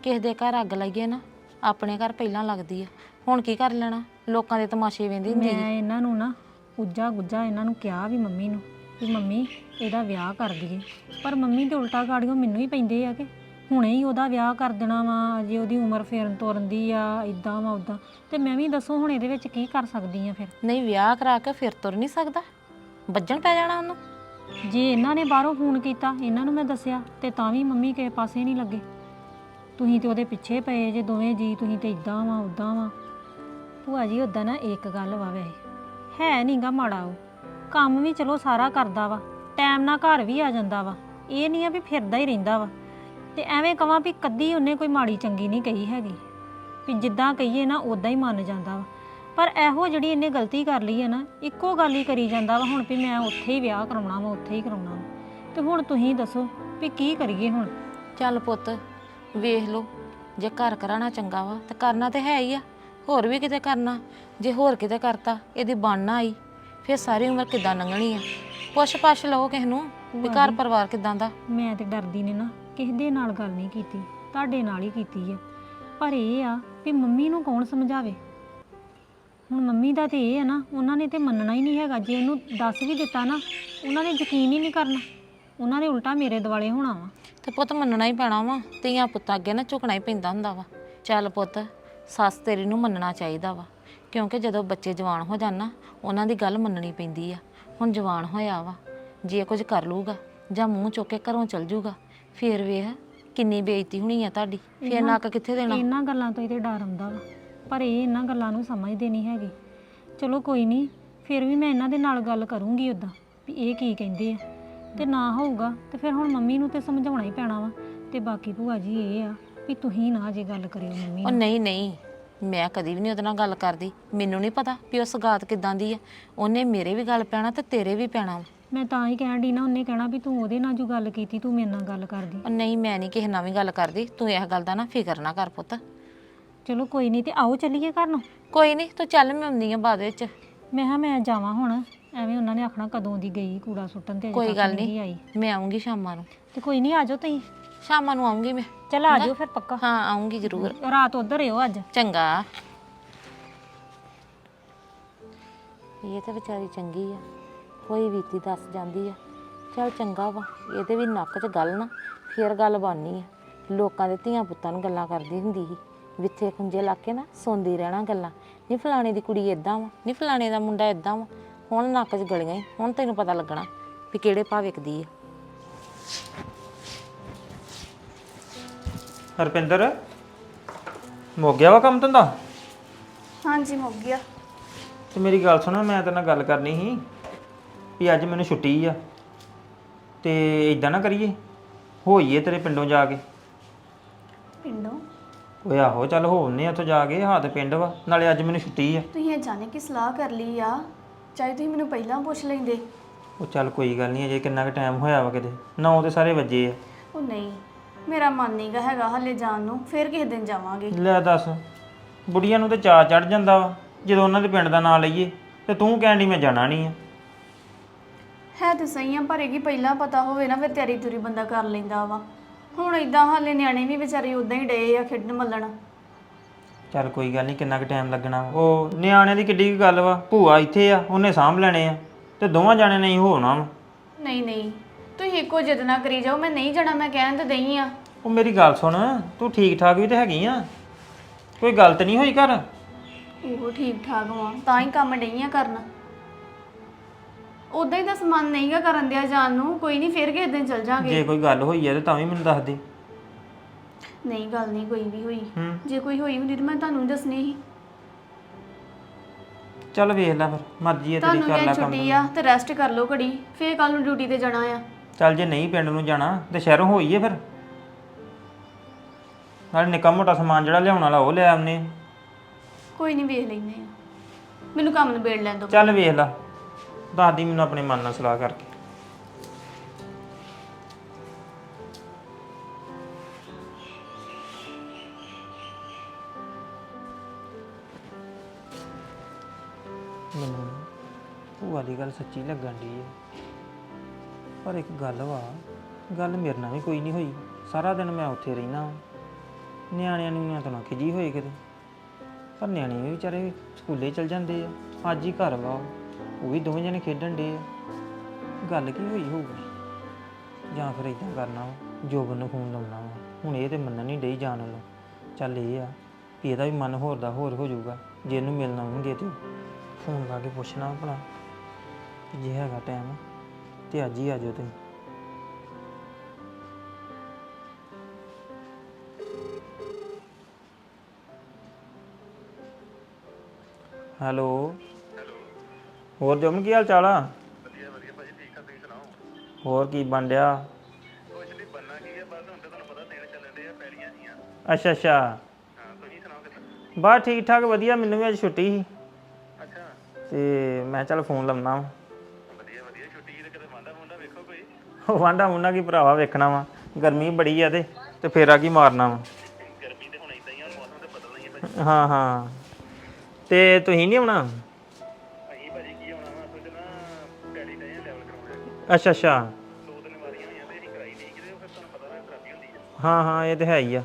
ਕਿਸੇ ਦੇ ਘਰ ਅੱਗ ਲਾਈਏ ਨਾ ਆਪਣੇ ਘਰ ਪਹਿਲਾਂ ਲੱਗਦੀ ਆ। ਹੁਣ ਕੀ ਕਰ ਲੈਣਾ? ਲੋਕਾਂ ਦੇ ਤਮਾਸ਼ੇ ਵੇਂਦੀ ਹੁੰਦੀ ਮੈਂ ਇਹਨਾਂ ਨੂੰ ਨਾ ਉੱਜਾ ਗੁੱਜਾ ਇਹਨਾਂ ਨੂੰ ਕਿਹਾ ਵੀ ਮੰਮੀ ਨੂੰ। ਵੀ ਮੰਮੀ ਇਹਦਾ ਵਿਆਹ ਕਰ ਦਈਏ। ਪਰ ਮੰਮੀ ਤੇ ਉਲਟਾ ਗਾੜੀਆਂ ਮੈਨੂੰ ਹੀ ਪੈਂਦੇ ਆ ਕਿ ਹੁਣੇ ਹੀ ਉਹਦਾ ਵਿਆਹ ਕਰ ਦੇਣਾ ਵਾ ਅਜੇ ਉਹਦੀ ਉਮਰ ਫੇਰਨ ਤੋਰਨ ਦੀ ਆ ਇਦਾਂ ਵਾ ਉਦਾਂ ਤੇ ਮੈਂ ਵੀ ਦੱਸੋ ਹੁਣ ਇਹਦੇ ਵਿੱਚ ਕੀ ਕਰ ਸਕਦੀ ਆ ਫਿਰ? ਨਹੀਂ ਵਿਆਹ ਕਰਾ ਕੇ ਫਿਰ ਤੁਰ ਨਹੀਂ ਸਕਦਾ? ਵੱਜਣ ਪੈ ਜਾਣਾ ਉਹਨੂੰ? ਜੇ ਇਹਨਾਂ ਨੇ ਬਾਹਰੋਂ ਫੋਨ ਕੀਤਾ ਇਹਨਾਂ ਨੂੰ ਮੈਂ ਦੱਸਿਆ ਤੇ ਤਾਂ ਵੀ ਮੰਮੀ ਕਿਸੇ ਪਾਸੇ ਨਹੀਂ ਲੱਗੇ। ਤੁਸੀਂ ਤੇ ਉਹਦੇ ਪਿੱਛੇ ਪਏ ਜੇ ਦੋਵੇਂ ਜੀ ਤੁਸੀਂ ਤੇ ਇਦਾਂ ਵਾ ਉਦਾਂ ਵਾ। ਭੂਆ ਜੀ ਉਦਾਂ ਨਾ ਇੱਕ ਗੱਲ ਵਾ ਵੈਸੇ। ਹੈ ਨਹੀਂਗਾ ਮਾੜਾ ਉਹ। ਕੰਮ ਵੀ ਚਲੋ ਸਾਰਾ ਕਰਦਾ ਵਾ ਟਾਈਮ ਨਾਲ ਘਰ ਵੀ ਆ ਜਾਂਦਾ ਵਾ, ਇਹ ਨਹੀਂ ਆ ਵੀ ਫਿਰਦਾ ਹੀ ਰਹਿੰਦਾ ਵਾ। ਤੇ ਐਵੇਂ ਕਵਾਂ ਵੀ ਕਦੀ ਉਹਨੇ ਕੋਈ ਮਾੜੀ ਚੰਗੀ ਨਹੀਂ ਕਹੀ ਹੈਗੀ, ਵੀ ਜਿੱਦਾਂ ਕਹੀਏ ਨਾ ਉਦਾਂ ਹੀ ਮੰਨ ਜਾਂਦਾ ਵਾ। ਪਰ ਇਹੋ ਜਿਹੜੀ ਇਹਨੇ ਗਲਤੀ ਕਰ ਲਈ ਹੈ ਨਾ, ਇੱਕੋ ਗੱਲ ਹੀ ਕਰੀ ਜਾਂਦਾ ਵਾ ਹੁਣ ਵੀ ਮੈਂ ਉੱਥੇ ਹੀ ਵਿਆਹ ਕਰਾਉਣਾ ਵਾ, ਉੱਥੇ ਹੀ ਕਰਾਉਣਾ ਵਾ। ਤੇ ਹੁਣ ਤੁਸੀਂ ਦੱਸੋ ਵੀ ਕੀ ਕਰੀਏ ਹੁਣ? ਚੱਲ ਪੁੱਤ, ਵੇਖ ਲਓ, ਜੇ ਘਰ ਕਰਾਣਾ ਚੰਗਾ ਵਾ, ਤੇ ਕਰਨਾ ਤੇ ਹੈ ਹੀ ਆ, ਹੋਰ ਵੀ ਕਿਤੇ ਕਰਨਾ, ਜੇ ਹੋਰ ਕਿਤੇ ਕਰਤਾ, ਇਹਦੀ ਬਣਨਾ ਆਈ। ਫਿਰ ਸਾਰੀ ਉਮਰ ਕਿੱਦਾਂ ਲੰਘਣੀ ਆ? ਪੁੱਛ ਪਛ ਲਓ ਕਿਸ ਨੂੰ ਵੀ ਘਰ ਪਰਿਵਾਰ ਕਿਦਾਂ ਦਾ। ਮੈਂ ਤੇ ਡਰਦੀ ਨੇ ਨਾ ਕਿਸੇ ਦੇ ਨਾਲ ਗੱਲ ਨਹੀਂ ਕੀਤੀ ਤੁਹਾਡੇ ਨਾਲ ਹੀ ਕੀਤੀ ਆ। ਪਰ ਇਹ ਆ ਵੀ ਮੰਮੀ ਨੂੰ ਕੌਣ ਸਮਝਾਵੇ? ਹੁਣ ਮੰਮੀ ਦਾ ਤੇ ਇਹ ਆ ਨਾ ਉਹਨਾਂ ਨੇ ਤੇ ਮੰਨਣਾ ਹੀ ਨਹੀਂ ਹੈਗਾ। ਜੇ ਉਹਨੂੰ ਦੱਸ ਵੀ ਦਿੱਤਾ ਨਾ ਉਹਨਾਂ ਨੇ ਯਕੀਨ ਹੀ ਨਹੀਂ ਕਰਨਾ। ਉਹਨਾਂ ਨੇ ਉਲਟਾ ਮੇਰੇ ਦਿਵਾਲੇ ਹੋਣਾ ਵਾ। ਤੇ ਪੁੱਤ ਮੰਨਣਾ ਹੀ ਪੈਣਾ ਵਾ ਧੀਆਂ ਪੁੱਤਾਂ ਅੱਗੇ ਨਾ ਝੁਕਣਾ ਹੀ ਪੈਂਦਾ ਹੁੰਦਾ ਵਾ। ਚੱਲ ਪੁੱਤ ਸੱਸ ਤੇਰੀ ਨੂੰ ਮੰਨਣਾ ਚਾਹੀਦਾ ਵਾ। ਕਿਉਂਕਿ ਜਦੋਂ ਬੱਚੇ ਜਵਾਨ ਹੋ ਜਾਣ ਨਾ ਉਹਨਾਂ ਦੀ ਗੱਲ ਮੰਨਣੀ ਪੈਂਦੀ ਆ। ਹੁਣ ਜਵਾਨ ਹੋਇਆ ਵਾ ਜੇ ਕੁਝ ਕਰ ਲੂਗਾ ਜਾਂ ਮੂੰਹ ਚੁੱਕ ਕੇ ਘਰੋਂ ਚਲ ਜੂਗਾ ਫੇਰ ਵੇਖ ਕਿੰਨੀ ਬੇਇੱਜ਼ਤੀ ਹੋਣੀ ਆ ਤੁਹਾਡੀ। ਫੇਰ ਨੱਕ ਕਿੱਥੇ ਦੇਣਾ? ਇਹਨਾਂ ਗੱਲਾਂ ਤੋਂ ਇਹਦੇ ਡਰ ਆਉਂਦਾ ਵਾ ਪਰ ਇਹ ਇਹਨਾਂ ਗੱਲਾਂ ਨੂੰ ਸਮਝਦੇ ਨਹੀਂ ਹੈਗੇ। ਚਲੋ ਕੋਈ ਨਹੀਂ ਫਿਰ ਵੀ ਮੈਂ ਇਹਨਾਂ ਦੇ ਨਾਲ ਗੱਲ ਕਰੂੰਗੀ ਉਦਾਂ ਵੀ ਇਹ ਕੀ ਕਹਿੰਦੇ ਆ। ਤੇ ਨਾ ਹੋਊਗਾ ਤੇ ਫਿਰ ਹੁਣ ਮੰਮੀ ਨੂੰ ਤੇ ਸਮਝਾਉਣਾ ਹੀ ਪੈਣਾ ਵਾ ਤੇ ਬਾਕੀ ਭੂਆ ਜੀ ਇਹ ਆ ਵੀ ਤੁਸੀਂ ਨਾ ਜੇ ਗੱਲ ਕਰਿਓ ਮੰਮੀ ਉਹ ਨਾਲ। ਨਹੀਂ ਨਹੀਂ। ਮੈਂ ਕਦੀ ਵੀ ਨਹੀਂ ਉਹਦੇ ਨਾਲ ਗੱਲ ਕਰਦੀ। ਮੈਨੂੰ ਨਹੀਂ ਪਤਾ ਵੀ ਉਹ ਸਗਾਤ ਕਿਦਾਂ ਦੀ ਆ ਉਹਨੇ ਮੇਰੇ ਵੀ ਗੱਲ ਪੈਣਾ ਤੇ ਤੇਰੇ ਵੀ ਪੈਣਾ ਵਾ। ਮੈਂ ਤਾਂ ਹੀ ਕਹਿਣ ਦੀ ਨਾ ਉਹਨੇ ਕਹਿਣਾ ਵੀ ਤੂੰ ਉਹਦੇ ਨਾਲ ਜੋ ਗੱਲ ਕੀਤੀ ਤੂੰ ਮੇਰੇ ਨਾਲ ਗੱਲ ਕਰਦੀ। ਉਹ ਨਹੀਂ ਮੈਂ ਨਹੀਂ ਕਿਸੇ ਨਾਲ ਵੀ ਗੱਲ ਕਰਦੀ। ਤੂੰ ਇਹ ਗੱਲ ਦਾ ਨਾ ਫਿਕਰ ਨਾ ਕਰ ਪੁੱਤ। ਚਲੋ ਕੋਈ ਨਹੀਂ ਤੇ ਆਓ ਚੱਲੀਏ ਘਰ ਨੂੰ। ਕੋਈ ਨਹੀਂ ਤੂੰ ਚੱਲ ਮੈਂ ਆਉਂਦੀ ਆ ਬਾਅਦ ਵਿੱਚ। ਮੈਂ ਕਿਹਾ ਮੈਂ ਜਾਵਾਂ ਹੁਣ। ਐਵੇਂ ਉਹਨਾਂ ਨੇ ਆਖਣਾ ਕਦੋਂ ਦੀ ਗਈ ਕੂੜਾ ਸੁੱਟਣ ਤੇ ਅਜੇ ਕੋਈ ਤੱਕ ਗੱਲ ਨਹੀਂ ਨਹੀਂ ਆਈ। ਮੈਂ ਆਉਂਗੀ ਸ਼ਾਮਾਂ ਨੂੰ। ਤੇ ਕੋਈ ਨਹੀਂ ਆਜੋ ਤੁਸੀਂ। ਸ਼ਾਮਾਂ ਨੂੰ ਆਉਂਗੀ ਮੈਂ। ਚਲ ਆਜੋ ਫਿਰ ਪੱਕਾ। ਹਾਂ ਆਉਂਗੀ ਜ਼ਰੂਰ। ਰਾਤ ਉਧਰ ਰਿਓ ਅੱਜ। ਚੰਗਾ। ਇਹ ਤੇ ਵਿਚਾਰੀ ਚੰਗੀ ਆ। ਕੋਈ ਬੀਤੀ ਦੱਸ ਜਾਂਦੀ ਆ। ਚਲ ਚੰਗਾ ਵਾ ਇਹਦੇ ਵੀ ਨੱਕ 'ਚ ਗੱਲ ਨਾ ਫੇਰ ਗੱਲ ਬਣਨੀ ਆ। ਲੋਕਾਂ ਦੇ ਧੀਆਂ ਪੁੱਤਾਂ ਨੂੰ ਗੱਲਾਂ ਕਰਦੀ ਹੁੰਦੀ ਸੀ। ਵਿਥੇ ਖੁੰਝੇ ਲਾ ਕੇ ਨਾ ਸੌਂਦੀ ਰਹਿਣਾ ਗੱਲਾਂ। ਨਹੀਂ ਫਲਾਣੇ ਦੀ ਕੁੜੀ ਇਦਾਂ ਵਾ ਨਹੀਂ ਫਲਾਣੇ ਦਾ ਮੁੰਡਾ ਇਦਾਂ ਵਾ। ਹੁਣ ਨੱਕ 'ਚ ਗਲੀਆਂ ਈ ਹੁਣ ਤੈਨੂੰ ਪਤਾ ਲੱਗਣਾ ਵੀ ਕਿਹੜੇ ਭਾਅ ਵਿਕਦੀ ਆ। ਹਰਪਿੰਦਰ ਮੁੱਕ ਗਿਆ ਵਾ ਕੰਮ ਧੰਦਾ? ਹਾਂਜੀ ਮੁੱਕ ਗਿਆ। ਤੇ ਮੇਰੀ ਗੱਲ ਸੁਣ ਮੈਂ ਤੇਰੇ ਨਾਲ ਗੱਲ ਕਰਨੀ ਸੀ ਵੀ ਅੱਜ ਮੈਨੂੰ ਛੁੱਟੀ ਆ ਤੇ ਇਦਾਂ ਨਾ ਕਰੀਏ ਹੋਈਏ ਤੇਰੇ ਪਿੰਡੋਂ ਜਾ ਕੇ। ਪਿੰਡੋਂ? ਓਏ ਆਹੋ ਚੱਲ ਹੋਵਨੇ ਉੱਥੋਂ ਜਾ ਕੇ ਹੱਥ ਪਿੰਡ ਵਾ ਨਾਲੇ ਅੱਜ ਮੈਨੂੰ ਛੁੱਟੀ ਆ। ਤੁਸੀਂ ਅਚਾਨਕ ਹੀ ਸਲਾਹ ਕਰ ਲਈ ਆ ਚਾਹੇ ਤੁਸੀਂ ਮੈਨੂੰ ਪਹਿਲਾਂ ਪੁੱਛ ਲੈਂਦੇ। ਉਹ ਚੱਲ ਕੋਈ ਗੱਲ ਨਹੀਂ ਅਜੇ ਕਿੰਨਾ ਕੁ ਟਾਈਮ ਹੋਇਆ ਵਾ ਕਿਤੇ ਨੌ ਤੇ ਸਾਰੇ ਵੱਜੇ ਆ। ਉਹ ਨਹੀਂ ਮੇਰਾ ਮਨ ਨਹੀਂਗਾ ਹੈਗਾ ਹਲੇ ਜਾਣ ਨੂੰ ਫਿਰ ਕਿਸੇ ਦਿਨ ਜਾਵਾਂਗੇ। ਲੈ ਦੱਸ ਬੁੜੀਆਂ ਨੂੰ ਤੇ ਚਾਅ ਚੜ ਜਾਂਦਾ ਵਾ ਜਦੋਂ ਉਹਨਾਂ ਦੇ ਪਿੰਡ ਦਾ ਨਾਂ ਲਈਏ ਤੇ ਤੂੰ ਕਹਿਣ ਡਈ ਮੈਂ ਜਾਣਾ ਨਹੀਂ ਆ। ਹੈ ਤੇ ਸਹੀ ਆ ਪਰ ਇਹ ਕੀ ਪਹਿਲਾਂ ਪਤਾ ਹੋਵੇ ਨਾ ਫਿਰ ਤਿਆਰੀ ਤੁਰੀ ਬੰਦਾ ਕਰ ਲੈਂਦਾ ਵਾ। ਹੁਣ ਇਦਾਂ ਹਾਲੇ ਨਿਆਣੇ ਵੀ ਵਿਚਾਰੇ ਉਦਾਂ ਹੀ ਡਏ ਆ ਖੇਡਣ ਮੱਲਣ। ਚੱਲ ਕੋਈ ਗੱਲ ਨਹੀਂ ਕਿੰਨਾ ਕੁ ਟਾਈਮ ਲੱਗਣਾ ਵਾ। ਉਹ ਨਿਆਣਿਆਂ ਦੀ ਕਿੱਡੀ ਕੁ ਗੱਲ ਵਾ ਭੂਆ ਇੱਥੇ ਆ ਉਹਨੇ ਸਾਂਭ ਲੈਣੇ ਆ ਤੇ ਦੋਵਾਂ ਜਾਣੇ ਨਹੀਂ ਹੋਣਾ ਵਾ। ਨਹੀਂ ਨਹੀਂ। ਤੁਸੀਂ ਇੱਕੋ ਜਿੱਦ ਨਾ ਕਰੀ ਜਾਓ ਮੈਂ ਨਹੀਂ ਜਾਣਾ ਮੈਂ ਕਹਿਣ ਤੇ ਦਈ ਆ। ਉਹ ਮੇਰੀ ਗੱਲ ਸੁਣ ਤੂੰ ਠੀਕ ਠਾਕ ਵੀ ਤੇ ਹੈਗੀ ਆ? ਕੋਈ ਗੱਲ ਤੇ ਨਹੀਂ ਹੋਈ ਘਰ? ਉਹ ਠੀਕ ਠਾਕ ਵਾਂ ਤਾਂ ਹੀ ਕੰਮ ਡਈ ਆ ਕਰਨ। ਉਦਾਂ ਹੀ ਤਾਂ ਸਮਾਨ ਨਹੀਂਗਾ ਕਰਨ ਦਿਆ ਜਾਣ ਨੂੰ ਕੋਈ ਨਹੀਂ ਫਿਰ ਕਿਸੇ ਦਿਨ ਚਲ ਜਾਾਂਗੇ। ਜੇ ਕੋਈ ਗੱਲ ਹੋਈ ਆ ਤੇ ਤਾਂ ਵੀ ਮੈਨੂੰ ਦੱਸ ਦੇ। ਨਹੀਂ ਗੱਲ ਨਹੀਂ ਕੋਈ ਵੀ ਹੋਈ। ਹੂੰ। ਜੇ ਕੋਈ ਹੋਈ ਹੁੰਦੀ ਤਾਂ ਮੈਂ ਤੁਹਾਨੂੰ ਦੱਸਣੀ ਸੀ। ਚੱਲ ਵੇਖ ਲੈ ਫਿਰ ਮਰਜ਼ੀ ਆ ਤੇਰੀ ਤੁਹਾਨੂੰ ਕਰ ਲੈ ਕਿਹਾ ਕੰਮ ਛੁੱਟੀ ਆ ਤੇ ਰੈਸਟ ਕਰ ਲਓ ਘੜੀ ਫੇਰ ਕੱਲ ਨੂੰ ਡਿਊਟੀ ਤੇ ਜਾਣਾ ਆ। ਚੱਲ ਜੇ ਨਹੀਂ ਪਿੰਡ ਨੂੰ ਜਾਣਾ ਤੇ ਸ਼ਹਿਰੋਂ ਹੋਈਏ ਫਿਰ। ਨਾਲੇ ਨਿੱਕਾ ਮੋਟਾ ਸਮਾਨ ਜਿਹੜਾ ਲਿਆਉਣ ਵਾਲਾ ਉਹ ਲੈ ਆਉਨੇ ਕੋਈ ਨਹੀਂ ਵੇਖ ਲੈਨੇ ਆ। ਮੈਨੂੰ ਕੰਮ ਨਿਬੇੜ ਲੈਣ ਦਿਓ। ਚੱਲ ਵੇਖ ਲੈ। ਦੱਸਦੀ ਮੈਨੂੰ ਆਪਣੇ ਮਨ ਨਾਲ ਸਲਾਹ ਕਰਕੇ। ਮੈਨੂੰ ਭੂਆ ਦੀ ਗੱਲ ਸੱਚੀ ਲੱਗਣ ਦੀ ਹੈ ਪਰ ਇੱਕ ਗੱਲ ਵਾ ਗੱਲ ਮੇਰੇ ਨਾਲ ਵੀ ਕੋਈ ਨਹੀਂ ਹੋਈ। ਸਾਰਾ ਦਿਨ ਮੈਂ ਉੱਥੇ ਰਹਿਣਾ ਵਾਂ। ਨਿਆਣਿਆਂ ਨੂੰ ਨਾ ਤਾਂ ਖਿਜੀ ਹੋਏ ਕਿਤੇ। ਪਰ ਨਿਆਣੇ ਵੀ ਵਿਚਾਰੇ ਸਕੂਲੇ ਚਲ ਜਾਂਦੇ ਆ। ਅੱਜ ਹੀ ਘਰ ਵਾ ਉਹ। ਵੀ ਦੋਵੇਂ ਜਣੇ ਖੇਡਣ ਦੇ ਆ। ਗੱਲ ਕੀ ਹੋਈ ਹੋਊਗੀ? ਜਾਂ ਫਿਰ ਇਦਾਂ ਕਰਨਾ ਵਾ, ਜੋਬਨ ਨੂੰ ਫੋਨ ਲਾਉਣਾ ਵਾ। ਹੁਣ ਇਹ ਤੇ ਮੰਨਣ ਨਹੀਂ ਡਈ ਜਾਣ ਨੂੰ। ਚੱਲ ਇਹ ਆ ਵੀ ਇਹਦਾ ਵੀ ਮਨ ਹੋਰ ਦਾ ਹੋਰ ਹੋ ਜਾਊਗਾ। ਜੇ ਇਹਨੂੰ ਮਿਲਣਾ ਹੋਣਗੇ ਤੇ ਫੋਨ ਲਾ ਕੇ ਪੁੱਛਣਾ ਭਲਾ ਵੀ ਜੇ ਹੈਗਾ ਟਾਈਮ ਤੇ ਅੱਜ ਹੀ ਆ ਜਾਓ ਤੁਸੀਂ। ਹੈਲੋ। ਹੋਰ ਜਮਨ ਕੀ ਹਾਲ ਚਾਲ ਆ? ਵਧੀਆ ਵਧੀਆ ਭਾਜੀ ਠੀਕ ਆ ਤੁਸੀਂ ਸੁਣਾਓ? ਹੋਰ ਕੀ ਬਣ ਡਿਆ ਕੁਛ ਨਹੀਂ ਬੰਨਾ ਕੀ ਆ ਬਸ ਹੁਣ ਤਾਂ ਤੁਹਾਨੂੰ ਪਤਾ ਦਿਨ ਚੱਲਣ ਦੇ ਆ ਪੈਲੀਆਂ ਜੀਆਂ। ਅੱਛਾ ਅੱਛਾ। ਹਾਂ ਤੁਸੀਂ ਸੁਣਾਓ ਕਿੱਦਾਂ? ਬਸ ਠੀਕ ਠਾਕ ਵਧੀਆ ਮੈਨੂੰ ਵੀ ਅੱਜ ਛੁੱਟੀ ਸੀ। ਅੱਛਾ। ਤੇ ਮੈਂ ਚੱਲ ਫੋਨ ਲਾਉਣਾ ਕੋਈ ਵਾਂਡਾ ਮੁੰਡਾ ਕੀ ਭਰਾਵਾ ਵੇਖਣਾ ਵਾ? ਗਰਮੀ ਬੜੀ ਆ ਤੇ ਤੇ ਫੇਰਾ ਕੀ ਮਾਰਨਾ ਵਾ? ਗਰਮੀ ਤੇ ਹੁਣ ਇਦਾਂ ਹੀ ਆ ਮੌਸਮ ਤੇ ਬਦਲਣਾ ਹੀ। ਆ ਹਾਂ ਹਾਂ ਤੇ ਤੁਸੀਂ ਨਹੀਂ ਆਉਣਾ? ਅਸੀਂ ਭਾਜੀ ਕੀ ਆਉਣਾ ਵਾ ਅਸਲ ਨਾ ਪੈਲੀ ਦਾ ਲੈਵਲ ਕਰਾਉਣਾ ਅੱਛਾ ਅੱਛਾ। ਦੋ ਤਿੰਨ ਵਾਰੀਆਂ ਹੋਈਆਂ ਤੇ ਅਸੀਂ ਕਰਾਈ ਨਹੀਂ ਕਿਤੇ ਫਿਰ ਤੁਹਾਨੂੰ ਪਤਾ ਨਾ ਖਰਾਬੀ ਹੁੰਦੀ ਆ ਹਾਂ ਹਾਂ, ਇਹ ਤੇ ਹੈ ਹੀ ਆ।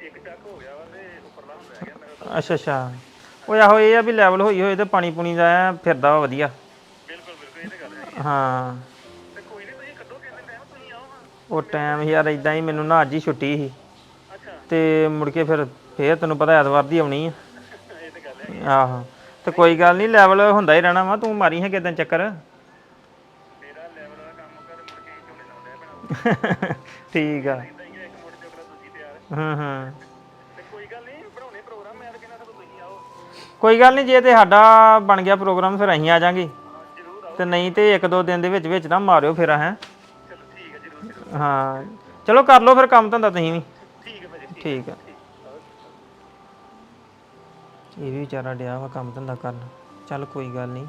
ਇੱਕ ਚੱਕ ਹੋ ਗਿਆ ਵਾ ਤੇ ਉੱਪਰਲਾ ਹੁਣ ਰਹਿ ਗਿਆ ਮੇਰਾ ਅੱਛਾ ਅੱਛਾ। ਉਹ ਆਹੋ, ਇਹ ਆ ਵੀ ਲੈਵਲ ਹੋਈ ਹੋਏ ਤੇ ਪਾਣੀ ਪੂਣੀ ਦਾ ਐਂ ਫਿਰਦਾ ਵਾ ਵਧੀਆ। ਬਿਲਕੁਲ ਬਿਲਕੁਲ ਇਹ ਤੇ ਗੱਲ ਹੈ ਹਾਂ। ਉਹ ਟਾਈਮ ਯਾਰ ਇਦਾਂ ਹੀ ਮੈਨੂੰ ਨਾ ਅੱਜ ਹੀ ਛੁੱਟੀ ਸੀ। ਅੱਛਾ ਤੇ ਮੁੜ ਕੇ ਫਿਰ ਫੇਰ ਤੈਨੂੰ ਪਤਾ ਐਤਵਾਰ ਦੀ ਆਉਣੀ ਆ। ਆਹੋ ਤੇ ਕੋਈ ਗੱਲ ਨਹੀਂ ਲੈਵਲ ਹੁੰਦਾ ਹੀ ਰਹਿਣਾ ਵਾ ਤੂੰ ਮਾਰੀ ਹੈ ਕਿਦਾਂ ਚੱਕਰ? ਮੇਰਾ ਲੈਵਲ ਦਾ ਕੰਮ ਕਰ ਮੁੜ ਕੇ ਝੋਨੇ ਲਾਉਂਦਾ ਪੈਣਾ ਠੀਕ ਆ। ਹਾਂ ਹਾਂ ਕੋਈ ਗੱਲ ਨਹੀਂ ਨਹੀਂ ਜੇ ਤੇ ਸਾਡਾ ਬਣ ਗਿਆ ਪ੍ਰੋਗਰਾਮ ਫਿਰ ਅਸੀਂ ਆ ਜਾਾਂਗੇ। ਤੇ ਨਹੀਂ ਤੇ ਇੱਕ ਦੋ ਦਿਨ ਦੇ ਵਿੱਚ ਵਿੱਚ ਨਾ ਮਾਰਿਓ ਫੇਰਾ ਹੈ। ਹੈ। ਚਲੋ ਕਰ ਲਓ ਫਿਰ ਕੰਮ ਧੰਦਾ ਤੁਸੀਂ ਵੀ। ਠੀਕ ਹੈ ਭਾਜੀ ਠੀਕ ਹੈ। ਇਹ ਵੀ ਵਿਚਾਰਾ ਡਿਆ ਵਾ ਕੰਮ ਧੰਦਾ ਕਰਨ। ਚੱਲ ਕੋਈ ਗੱਲ ਨਹੀਂ।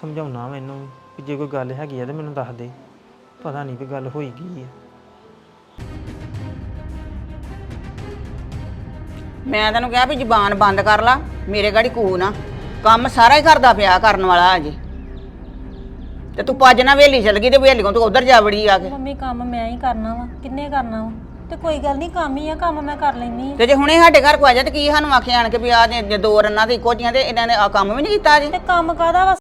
ਸਮਝਾਉਣਾ ਮੈਨੂੰ ਵੀ ਜੇ ਕੋਈ ਗੱਲ ਹੈਗੀ ਆ ਤੇ ਮੈਨੂੰ ਦੱਸ ਦੇ। ਪਤਾ ਨਹੀਂ ਵੀ ਗੱਲ ਹੋਈ ਕੀ ਆ। ਮੈਂ ਤੈਨੂੰ ਕਿਹਾ ਵੀ ਜ਼ੁਬਾਨ ਬੰਦ ਕਰ ਲਾ। ਮੇਰੇ ਗਾੜੀ ਕੂ ਨਾ ਕੰਮ ਸਾਰਾ ਹੀ ਕਰਦਾ ਪਿਆ ਕਰਨ ਵਾਲਾ ਅਜੇ। ਤੇ ਤੂੰ ਭੱਜ ਨਾ ਵੇਲੀ ਚਲ ਗਈ ਤੇ ਵੇਲੀਓਂ ਤੂੰ ਉਧਰ ਜਾ ਵੜੀ ਆ ਕੇ। ਮੰਮੀ ਕੰਮ ਮੈਂ ਹੀ ਕਰਨਾ ਵਾ। ਕਿੰਨੇ ਕਰਨਾ ਵਾ? ਤੇ ਕੋਈ ਗੱਲ ਨਹੀਂ ਕੰਮ ਹੀ ਆ ਕੰਮ ਮੈਂ ਕਰ ਲੈਣੀ ਤੇ ਜੇ ਹੁਣੇ ਸਾਡੇ ਘਰ ਕੋ ਆ ਜਾ ਤੇ ਕੀ ਸਾਨੂੰ ਆਖੇ ਆਣ ਕੇ ਵੀ ਆ ਜੇ ਦੋ ਰੰਨਾਂ ਤੇ ਇੱਕੋ ਜੀਆਂ ਤੇ ਇਹਨਾਂ ਨੇ ਆ ਕੰਮ ਵੀ ਨਹੀਂ ਕੀਤਾ ਅਜੇ? ਤੇ ਕੰਮ ਕਾਦਾ ਵਾ?